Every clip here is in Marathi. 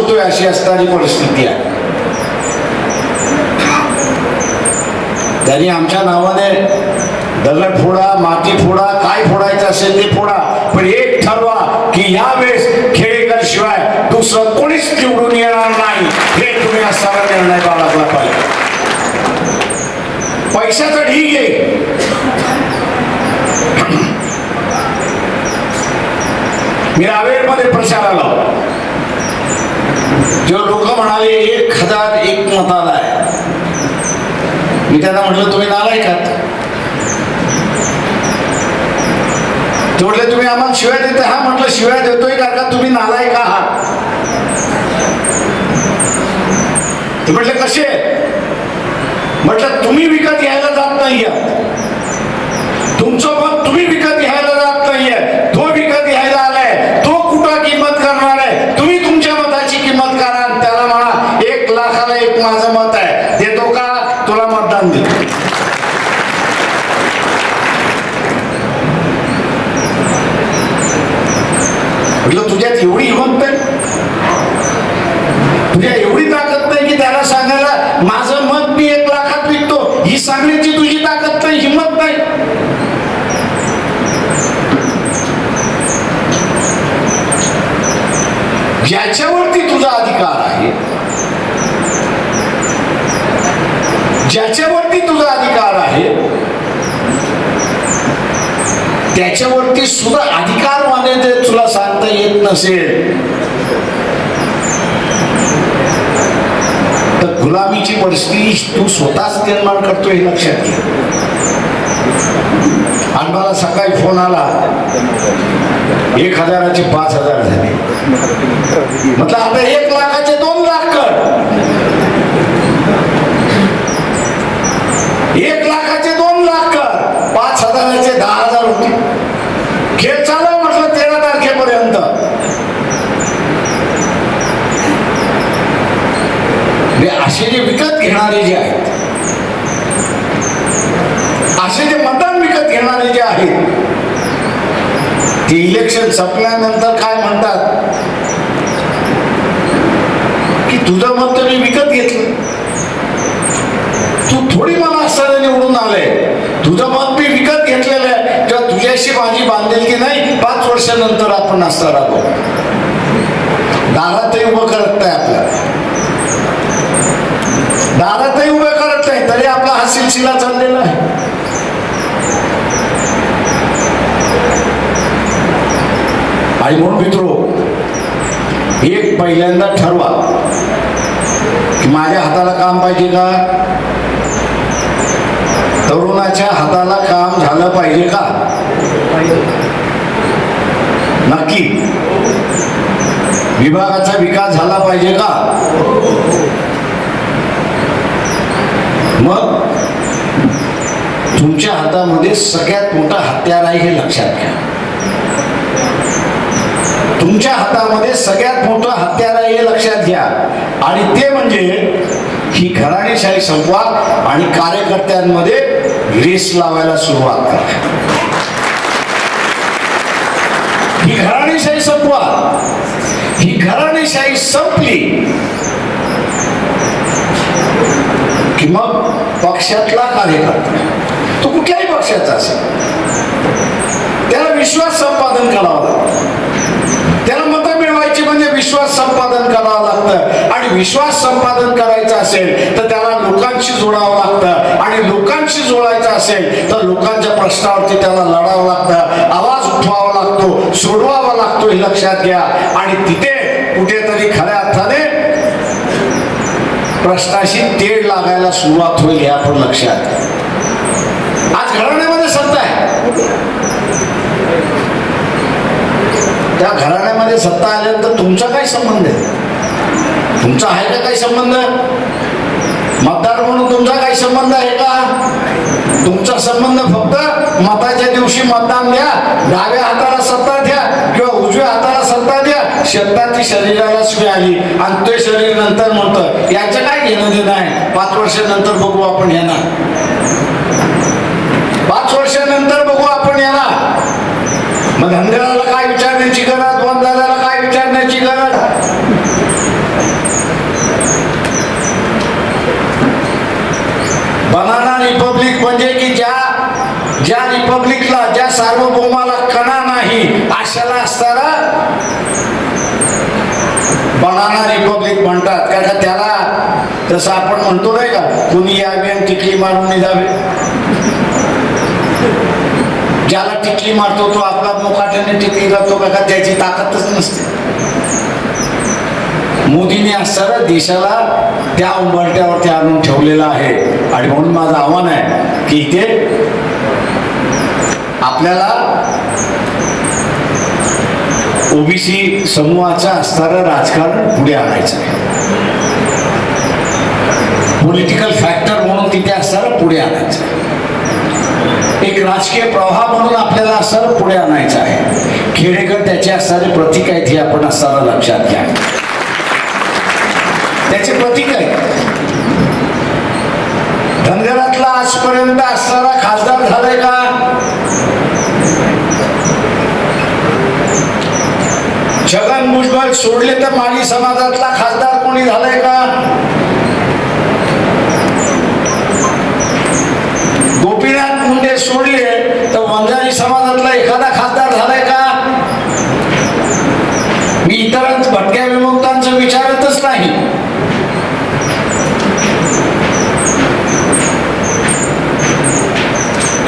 होतोय अशी असणारी परिस्थिती आहे. त्यांनी आमच्या नावाने दगड फोडा माती फोडा काय फोडायचं असेल ते फोडा. पण एक ठरवा की यावेळेस खेडेकर शिवाय दुसरं कोणीच निवडून येणार नाही. हे तुम्ही असताना निर्णय बाळगला पाहिजे. पैशाचा ढीग आहे. मी रावेरमध्ये प्रचाराला जेव्हा लोक म्हणाले एक हजार एक मताला आहे. मी त्यांना म्हटलं तुम्ही नालाय का ते तुम्ही आम्हाला शिवाय देते. हा म्हटलं शिवाय देतोय का का तुम्ही नालाय का आहात. ते म्हटले कसे? म्हटलं तुम्ही विकत घ्यायला जात नाही तुमचं मत तुम्ही विकत घ्यायला जात नाहीये तो विकत घ्यायला आलाय तो कुठं किंमत करणार आहे तुम्ही तुमच्या मताची किंमत करा आणि त्याला म्हणा एक लाखाला एक माझं मत आहे देतो का तुला मतदान देतो म्हटलं तुझ्यात एवढी हिंमत नाही तुझ्या एवढी ताकद नाही की त्याला सांगायला माझं मत मी एक लाखात विकतो ही सांगण्याची तुझी ताकद नाही हिंमत नाही. ज्याच्यावरती तुझा अधिकार आहे. ज्याच्यावरती तुझा अधिकार आहे त्याच्यावरती सुद्धा अधिकार माने तुला सांगता येत नसेल तर गुलामीची परिस्थिती तू स्वतःच निर्माण करतोय हे लक्षात घे. आणि मला सकाळी फोन आला एक हजाराचे पाच हजार झाले. म्हटलं आता एक लाखाचे दोन लाख कर. एक लाखाचे दोन लाख कर. पाच हजाराचे दहा हजार होते. खेळ चालव म्हटलं तेरा तारखेपर्यंत हे असे जे विकत घेणारे जे आहेत. असे जे मतदान विकत घेणारे जे आहेत. ते इलेक्शन संपल्यानंतर काय म्हणतात? की तुझं मत मी विकत घेतलं. तू थोडी मला असताना निवडून आलंय. तुझं मत मी विकत घेतलेलं आहे. तेव्हा तुझ्याशी माझी बांधेल की नाही. पाच वर्षानंतर आपण असणार आहोत. दारात ते उभं करत नाही आपल्याला. दारातही उभे करत नाही तरी आपला हा सिलसिला चाललेला आहे. आई म्हणून मित्रो एक पहिल्यांदा ठरवा की माझ्या हाताला काम पाहिजे का? तरुणाच्या हाताला काम झालं पाहिजे का? नक्की. विभागाचा विकास झाला पाहिजे का? मग तुमच्या हातामध्ये सगळ्यात मोठा हत्यार आहे हे लक्षात घ्या. तुमच्या हातामध्ये सगळ्यात मोठं हत्यार आहे हे लक्षात घ्या. आणि ते म्हणजे ही घराणेशाही संपवा आणि कार्यकर्त्यांमध्ये रेस लावायला सुरुवात करा. ही घराणेशाही संपवा. ही घराणेशाही संपली. की मग पक्षातला कार्यकर्ता. तो कुठल्याही पक्षाचा असेल. त्याला विश्वास संपादन करावं लागतं. त्याला मतं मिळवायची म्हणजे विश्वास संपादन करावं लागतं. आणि विश्वास संपादन करायचं असेल तर त्याला लोकांशी जोडावं लागतं. आणि लोकांशी जोडायचं असेल तर लोकांच्या प्रश्नावरती त्याला लढावं लागतं. आवाज उठवावा लागतो सोडवावा लागतो हे लक्षात घ्या. आणि तिथे कुठेतरी खऱ्या अर्थाने प्रश्नाशी तेढ लागायला सुरुवात होईल हे आपण लक्षात आज घराण्यामध्ये सत्ता आहे. त्या घराण्यामध्ये सत्ता आल्यानंतर तुमचा काय संबंध आहे? तुमचा आहे का काही संबंध? मतदार म्हणून तुमचा काही संबंध आहे का? तुमचा संबंध फक्त मताच्या दिवशी मतदान द्या. डाव्या हाताला सत्ता द्या किंवा उजव्या हाताला सत्ता शब्दाची शरीराला सुय आली आणि ते शरीर नंतर म्हणतं याचं काय घेणं देणं आहे? पाच वर्षानंतर बघू आपण याना पाच वर्षानंतर बघू आपण याला मग धंद्याला काय विचारण्याची गरज वंदाला काय विचारण्याची गरज? बनाना रिपब्लिक म्हणजे की ज्या ज्या रिपब्लिकला ज्या सार्वभौमाला कणा नाही अशाला असताना बनाना रिपब्लिक म्हणतात. कारण का त्याला तसं आपण म्हणतो नाही का कुणी यावे आणि टिकली मारून निघावे. ज्याला टिकली मारतो तो आपला मुखाट्याने टिकली जातो का का त्याची ताकदच नसते. मोदीने असताना देशाला त्या उंबरट्यावरती आणून ठेवलेलं आहे. आणि म्हणून माझं आव्हान आहे की इथे आपल्याला ओबीसी समूहाचा असणारं राजकारण पुढे आणायचं आहे. पॉलिटिकल फॅक्टर म्हणून तिथे असणारं पुढे आणायचं एक राजकीय प्रवाह म्हणून आपल्याला असणारं पुढे आणायचं आहे. खेडेकर त्याचे असणारे प्रतीक आहेत हे आपण असताना लक्षात घ्या. त्याचे प्रतीक आहे धनगरातला आजपर्यंत असणारा खासदार झालाय का छगन भुजबळ सोडले तर माळी समाजातला खासदार कोणी झालाय का? गोपीनाथ मुंडे सोडले तर वंजारी समाजातला एखादा खासदार झालाय का? मी इतर भटक्या विमुक्तांचं विचारतच नाही.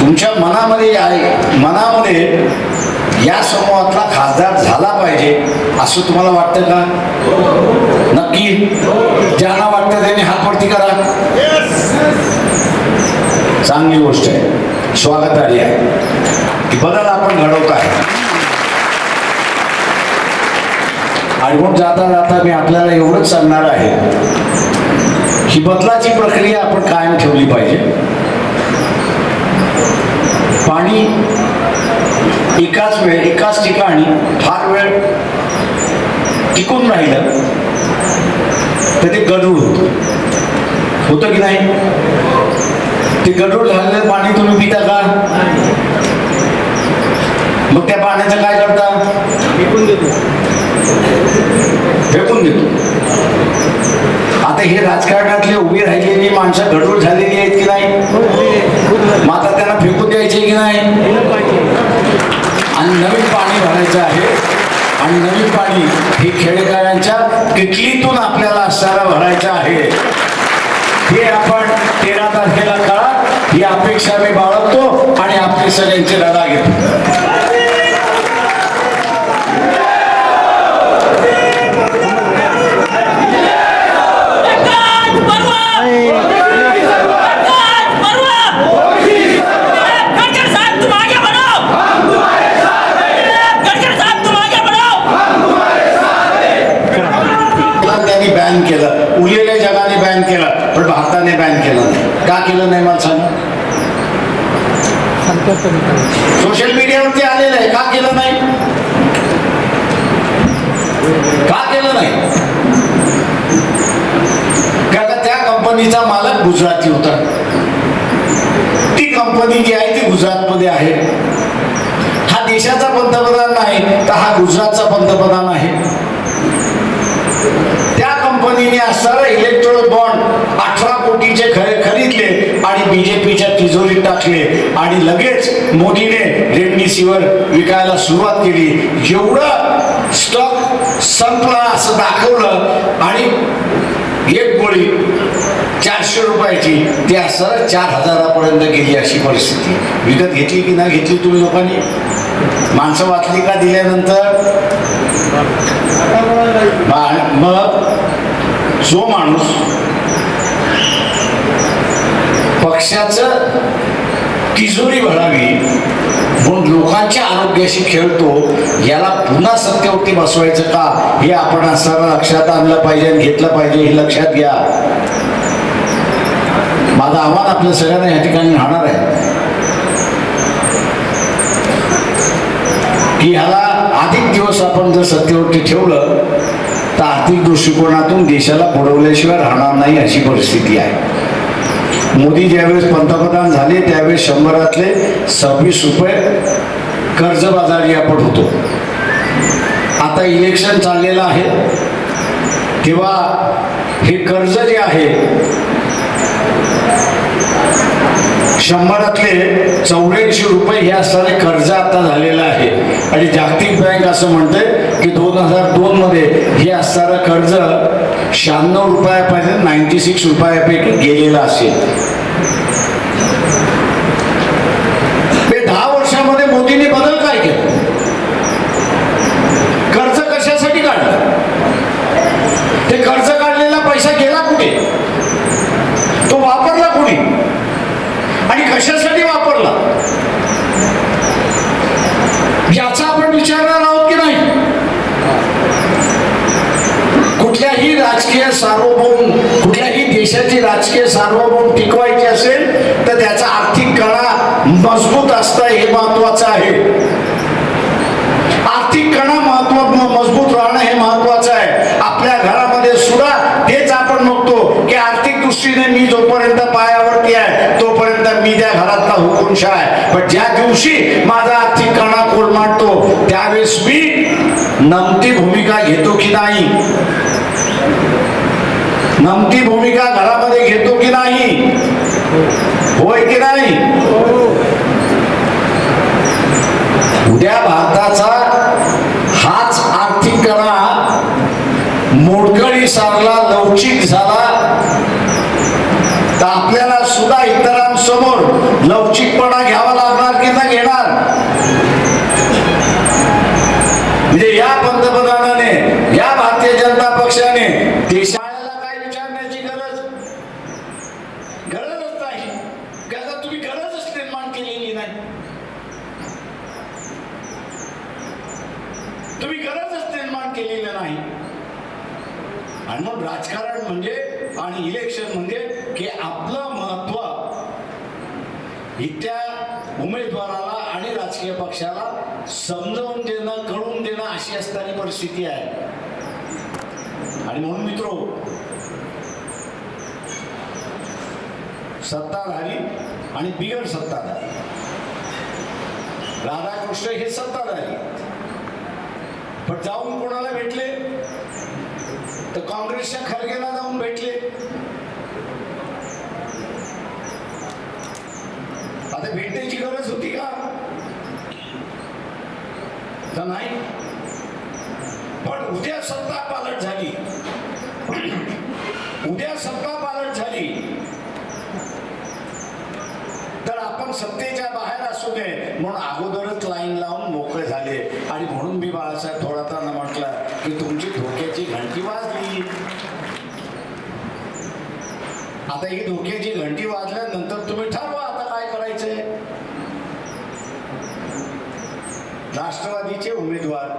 तुमच्या मनामध्ये आहे मनामध्ये या समूहातला खासदार झाला पाहिजे असं तुम्हाला वाटतं का? नक्की? ज्यांना वाटतं त्यांनी हातवरती करा. चांगली गोष्ट आहे. स्वागत आली आहे. की बदल आपण घडवत आहे. आणि जाता जाता मी आपल्याला एवढंच सांगणार आहे ही बदलाची प्रक्रिया आपण कायम ठेवली पाहिजे. पाणी एकाच वेळ एकाच ठिकाणी फार वेळ टिकून राहिलं तर ते गढूळ होतं. होतं की नाही? ते गढूळ झालेलं पाणी तुम्ही पिता का? मग त्या पाण्याचं काय करता? विकून देतो. फेकून देतो. आता हे राजकारणातले उभी राहिलेली माणसं गडबड झालेली आहेत की नाही? मग आता त्यांना फेकून द्यायचे की नाही? पाहिजे आणि नवीन पाणी भरायचं आहे. आणि नवीन पाणी हे खेडेकरांच्या किटलीतून आपल्याला असणारा भरायचं आहे. हे आपण तेरा तारखेला काळात ही अपेक्षा मी बाळगतो आणि आपले सगळ्यांचे लढा घेतो. बॅन केलं उरलेल्या जगाने बॅन केलं पण भारताने बॅन केलं नाही का केलं नाही मला सांग सोशल मीडियावरती आलेलं आहे का केलं नाही का केलं नाही कारण त्या कंपनीचा मालक गुजराती होता ती कंपनी जी आहे ती गुजरातमध्ये आहे हा देशाचा पंतप्रधान नाही तर हा गुजरातचा पंतप्रधान आहे त्या कंपनीने असणारं इलेक्ट्रॉनिक बॉन्ड अठरा कोटीचे खरे खरीदले आणि बीजेपीच्या तिजोरीत टाकले. आणि लगेच मोदीने रेमडेसिवीर विकायला सुरुवात केली. एवढं स्टॉक संपला असं दाखवलं. आणि एक गोळी चारशे रुपयाची ती असं चार हजारापर्यंत गेली अशी परिस्थिती. विकत घेतली की नाही घेतली तुम्ही लोकांनी? माणसं वाचली का दिल्यानंतर? मग? जो माणूस पक्षाचं तिजोरी भरावी म्हणून लोकांच्या आरोग्याशी खेळतो याला पुन्हा सत्यवती बसवायचं का? हे आपण असताना लक्षात आणलं पाहिजे आणि घेतलं पाहिजे हे लक्षात घ्या. माझं आव्हान आपल्या सगळ्यांना या ठिकाणी राहणार आहे. की ह्याला अधिक दिवस आपण जर सत्तेवरती ठेवलं आर्थिक दृष्टिकोनातून देशाला बुडवल्याशिवाय राहणार नाही अशी परिस्थिती आहे. मोदी ज्यावेळेस पंतप्रधान झाले त्यावेळेस शंभरातले सव्वीस रुपये कर्जबाजारी आपण होतो. आता इलेक्शन चाललेलं आहे. तेव्हा हे कर्ज जे आहे शंभरातले चौऱ्याऐंशी रुपये हे असणारे कर्ज आता झालेलं आहे. आणि जागतिक बँक असं म्हणते की दोन हजार दोन मध्ये हे असणारं कर्ज शहाण्णव रुपयापर्यंत नाईन्टी सिक्स रुपयापैकी गेलेलं असेल ते दहा वर्षामध्ये मोदींनी बदल काय केला कर्ज कशासाठी काढलं ते कर्ज काढलेला पैसा गेला कुठे तो वापरला कुणी आणि कशासाठी वापरला याचा आपण विचारणार आहोत की नाही कुठल्याही राजकीय सार्वभौम कुठल्याही देशाची राजकीय सार्वभौम टिकवायची असेल तर त्याचा आर्थिक कणा मजबूत असणं हे महत्वाचं आहे. आर्थिक कणा महत्त्व मजबूत राहणं हे महत्वाचं आहे. आपल्या घरामध्ये सुद्धा तेच आपण बघतो की आर्थिक दृष्टीने मी जोपर्यंत पायावरती आहे तोपर्यंत मी त्या घरातला हुकुमशा आहे. पण ज्या दिवशी माझा आर्थिक कणा कोलमाडतो त्यावेळेस मी नमती भूमिका घेतो की नाही? नमती भूमिका घरामध्ये घेतो की नाही? होय की नाही? उद्या भारताचा हाच आर्थिक कणा मोडकळी सारला लवचिक झाला तर आपल्याला सुद्धा इतरांसमोर लवचिकपणा घ्यावा लागणार की ना घेणार म्हणजे या पंतप्रधानाने या भारतीय जनता पक्षाने देशाला काय विचारण्याची गरज गरजच नाही त्याचा तुम्ही गरजच निर्माण केलेली नाही तुम्ही गरजच निर्माण केलेलं नाही आणि मग राजकारण म्हणजे आणि इलेक्शन म्हणजे की आपलं महत्त्व इत्या उमेदवाराला आणि राजकीय पक्षाला समजावून देणं कळून देणं अशी असणारी परिस्थिती आहे. आणि म्हणून मित्र सत्ताधारी आणि बिगड सत्ताधारी. राधाकृष्ण हे सत्ताधारी. पण जाऊन कोणाला भेटले? तर काँग्रेसच्या खरगेला जाऊन भेटले. आता भेटण्याची गरज होती का? तर नाही. पण उद्या सत्ता पालट झाली. उद्या सत्ता पालट झाली. तर आपण सत्तेच्या बाहेर असू नये म्हणून अगोदरच लाईन लावून मोकळे झाले. आणि म्हणून मी बाळासाहेब थोरातांना म्हटलं की तुमची धोक्याची घंटी वाज आता ही धोक्याची घंटी वाजल्यानंतर तुम्ही ठरवा आता काय करायचंय राष्ट्रवादीचे उमेदवार.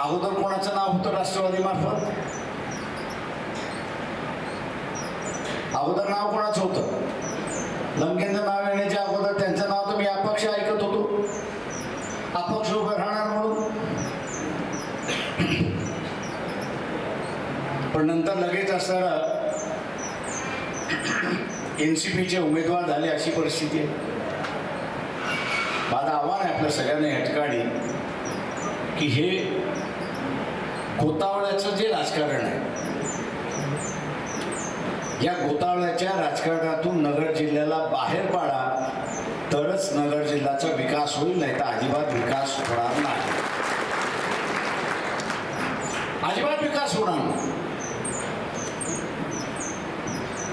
अगोदर कोणाचं नाव होतं राष्ट्रवादी मार्फत? अगोदर नाव कोणाचं होतं? लंकेंचं नाव येण्याच्या अगोदर त्यांचं नाव तुम्ही अपक्ष ऐकत होतो अपक्ष उभं राहणार म्हणून पण नंतर लगेच असणारा एन सी पीचे उमेदवार झाले अशी परिस्थिती आहे. माझं आव्हान आहे आपल्या सगळ्यांना या ठिकाणी की हे गोतावळ्याचं जे राजकारण आहे या गोतावळ्याच्या राजकारणातून नगर जिल्ह्याला बाहेर पाडा तरच नगर जिल्ह्याचा विकास होईल नाही तर अजिबात विकास होणार नाही. अजिबात विकास होणार नाही.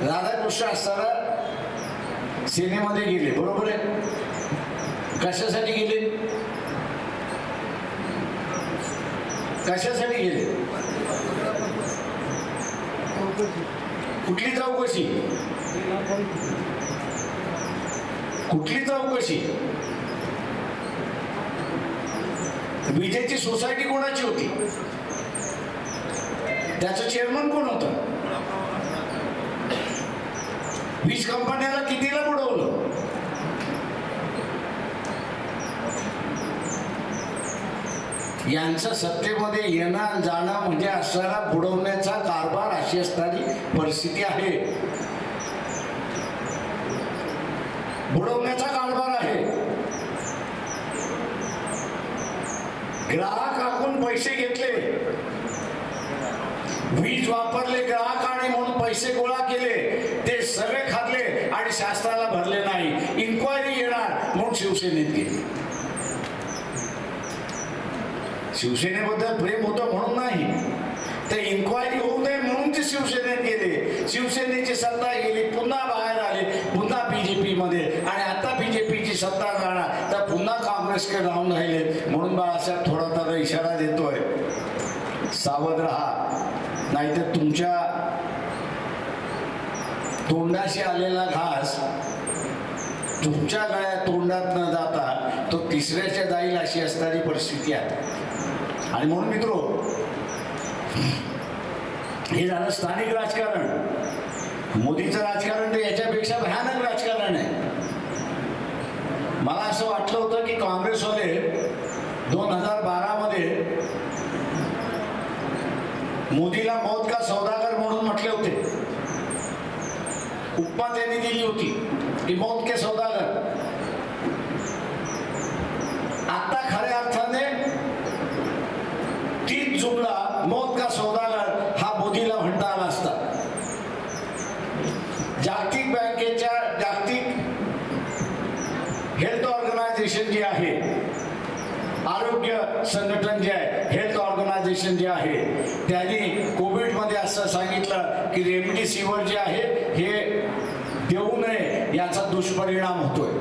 राधाकृष्ण असताना सेनेमध्ये गेले बरोबर आहे? कशासाठी गेले? कशासाठी गेले? कुठली चौकशी? कुठली चौकशी? विजेची सोसायटी कोणाची होती? त्याचं चेअरमन कोण होतं? वीज कंपन्याला कितीला बुडवलं? यांचं सत्तेमध्ये येणं जाणं म्हणजे असणारा बुडवण्याचा कारभार अशी असणारी परिस्थिती आहे. बुडवण्याचा कारभार आहे. ग्राहकाकडून पैसे घेतले. वीज वापरले ग्राहक आणि म्हणून पैसे गोळा केले ते सगळे खाल्ले आणि शास्त्राला भरले नाही. इन्क्वायरी येणार म्हणून शिवसेनेत गेली. शिवसेनेबद्दल प्रेम होतं म्हणून नाही. ते इन्क्वायरी होऊ नये म्हणून ते शिवसेनेत गेले. शिवसेनेची सत्ता गेली पुन्हा बाहेर आले पुन्हा बीजेपी मध्ये. आणि आता बीजेपीची सत्ता जाणार. तर पुन्हा काँग्रेसकडे राहून राहिले. म्हणून बाळासाहेब थोडा त्याला इशारा देतोय. सावध राहा. नाहीतर तुमच्या तोंडाशी आलेला घास तुमच्या गळ्यात तोंडात न जाता तो तिसऱ्याच्या जाईल अशी असणारी परिस्थिती आहे. आणि म्हणून मित्रो हे झालं स्थानिक राजकारण. मोदीचं राजकारण तर याच्यापेक्षा भयानक राजकारण आहे. मला असं वाटलं होतं की काँग्रेसवाले दोन हजार बारामध्ये मोदीला मौत का सौदागर म्हणून म्हटले होते. उपमा त्यांनी दिली होती. की मौत के सौदागर आता खऱ्या अर्थाने तीच जुमला मौत का सौदागर हा मोदीला म्हणता आला असता जागतिक बँकेच्या जागतिक हेल्थ ऑर्गनायझेशन जे आहे आरोग्य संघटन जे आहे हेल्थ ऑर्गनायझेशन जे आहे त्यांनी कोविडमध्ये असं सांगितलं की रेमडेसिवीर जे आहे हे देऊ नये याचा दुष्परिणाम होतोय.